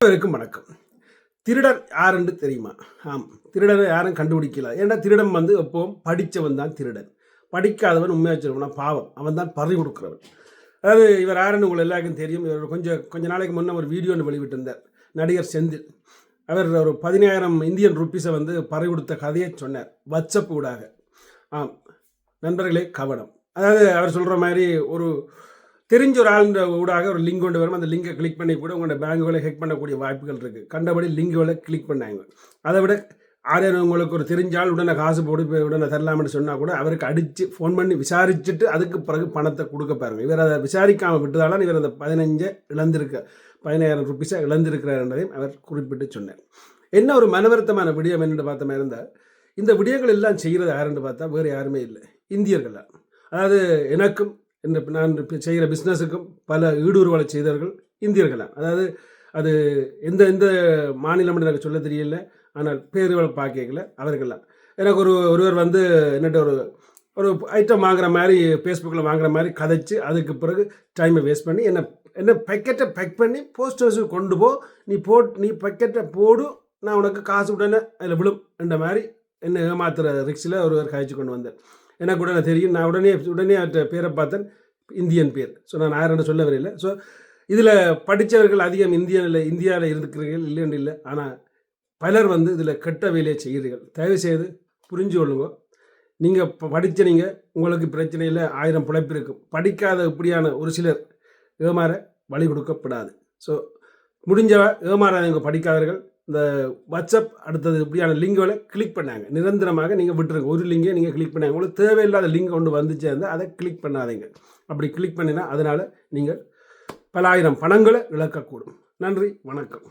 அனைவருக்கும் வணக்கம். திருடன் யாருன்னு தெரியுமா? ஆம் திருடனை யாரும் கண்டுபிடிக்கல. ஏன்னா திருடன் வந்து எப்பவும் படித்தவன் தான் திருடன்? படிக்காதவன் உண்மையாக வச்சிருக்கணும் பாவம். அவன் தான் பறி கொடுக்குறவன். அதாவது இவர் யாருன்னு உங்களுக்கு எல்லாருக்கும் தெரியும். இவர் கொஞ்சம் கொஞ்ச நாளைக்கு முன்னே ஒரு வீடியோ ஒன்று வெளிவிட்டிருந்தார் நடிகர் செந்தில். அவர் ஒரு பதினாயிரம் இந்தியன் ருப்பீஸை வந்து பறி கொடுத்த கதையை சொன்னார். வாட்ஸ்அப் ஊடாக. ஆம் நண்பர்களே கவனம். அதாவது அவர் சொல்கிற மாதிரி ஒரு தெரிஞ்ச ஒரு ஆளுன்ற ஊடாக ஒரு லிங்க் கொண்டு வரும். அந்த லிங்கை கிளிக் பண்ணி கூட உங்களோட பேங்குகளை ஹெக் பண்ணக்கூடிய வாய்ப்புகள் இருக்குது கண்டபடி லிங்குகளை கிளிக் பண்ணாங்க. அதை விட ஆரியன் உங்களுக்கு ஒரு தெரிஞ்சால் உடனே காசு போட்டு இப்போ உடனே தரலாம்னு சொன்னால் கூட அவருக்கு அடித்து ஃபோன் பண்ணி விசாரிச்சுட்டு அதுக்கு பிறகு பணத்தை கொடுக்க பாருங்கள் இவர் அதை விசாரிக்காமல் விட்டதால இவர் அந்த பதினஞ்சை இழந்திருக்க பதினாயிரம் ருபீஸாக இழந்திருக்கிறார் என்பதையும் அவர் குறிப்பிட்டு சொன்னார். என்ன ஒரு மனவருத்தமான விடயம் என்று பார்த்தோமா இருந்தால் இந்த விடயங்கள் எல்லாம் செய்கிறது யாருன்னு பார்த்தா வேறு யாருமே இல்லை. இந்தியர்கள் தான் அதாவது எனக்கும் என்று நான் செய்கிற பிஸ்னஸுக்கும் பல ஈடுருவலை செய்தவர்கள் இந்தியர்கள்? தான் அதாவது அது எந்த எந்த மாநிலம்னு எனக்கு சொல்ல தெரியல. ஆனால் பேருவளை பார்க்கல அவர்கள்லாம் எனக்கு ஒரு ஒருவர் வந்து என்னட்ட ஒரு ஒரு ஐட்டம் வாங்குற மாதிரி ஃபேஸ்புக்கில் வாங்குற மாதிரி கதைச்சு அதுக்கு பிறகு டைமை வேஸ்ட் பண்ணி என்ன என்ன பக்கெட்டை பேக் பண்ணி போஸ்ட் ஆஃபீஸுக்கு கொண்டு போ நீ போட் நீ பக்கெட்டை போடு நான் உனக்கு காசு உடனே அதில் விழும் என்ற மாதிரி என்ன ஏமாத்துற ரிக்ஸில் ஒருவர் கழிச்சு கொண்டு வந்தேன் எனக்கு உடனே தெரியும். நான் உடனே உடனே அவர்கிட்ட பேரை பார்த்தேன். இந்தியன் பேர். ஸோ நான் யாருன்னு சொல்ல வரையில ஸோ இதில் படித்தவர்கள் அதிகம் இந்தியாவில் இந்தியாவில் இருக்கிறீர்கள் இல்லைன்னு இல்லை. ஆனால் பலர் வந்து இதில் கெட்ட வேலையை செய்கிறீர்கள். தயவு செய்து புரிஞ்சு கொள்ளுங்க. நீங்கள் இப்போ படித்த நீங்கள் உங்களுக்கு பிரச்சனை இல்லை ஆயிரம் பிழைப்பு இருக்கும் படிக்காத இப்படியான ஒரு சிலர் ஏமாற வழி கொடுக்கப்படாது. ஸோ முடிஞ்சவ ஏமாறாதவங்க படிக்காதவர்கள். இந்த வாட்ஸ்அப் அடுத்தது இப்படியான லிங்குகளை கிளிக் பண்ணாங்க. நிரந்தரமாக நீங்கள் விட்டுருங்க. ஒரு லிங்கை நீங்கள் கிளிக் பண்ணாங்க. உங்களுக்கு தேவையில்லாத லிங்க் ஒன்று வந்துச்சே இருந்தால் அதை கிளிக் பண்ணாதீங்க. அப்படி கிளிக் பண்ணினா அதனால் நீங்கள் பல ஆயிரம் பணங்களை இழக்கக்கூடும். நன்றி. வணக்கம்.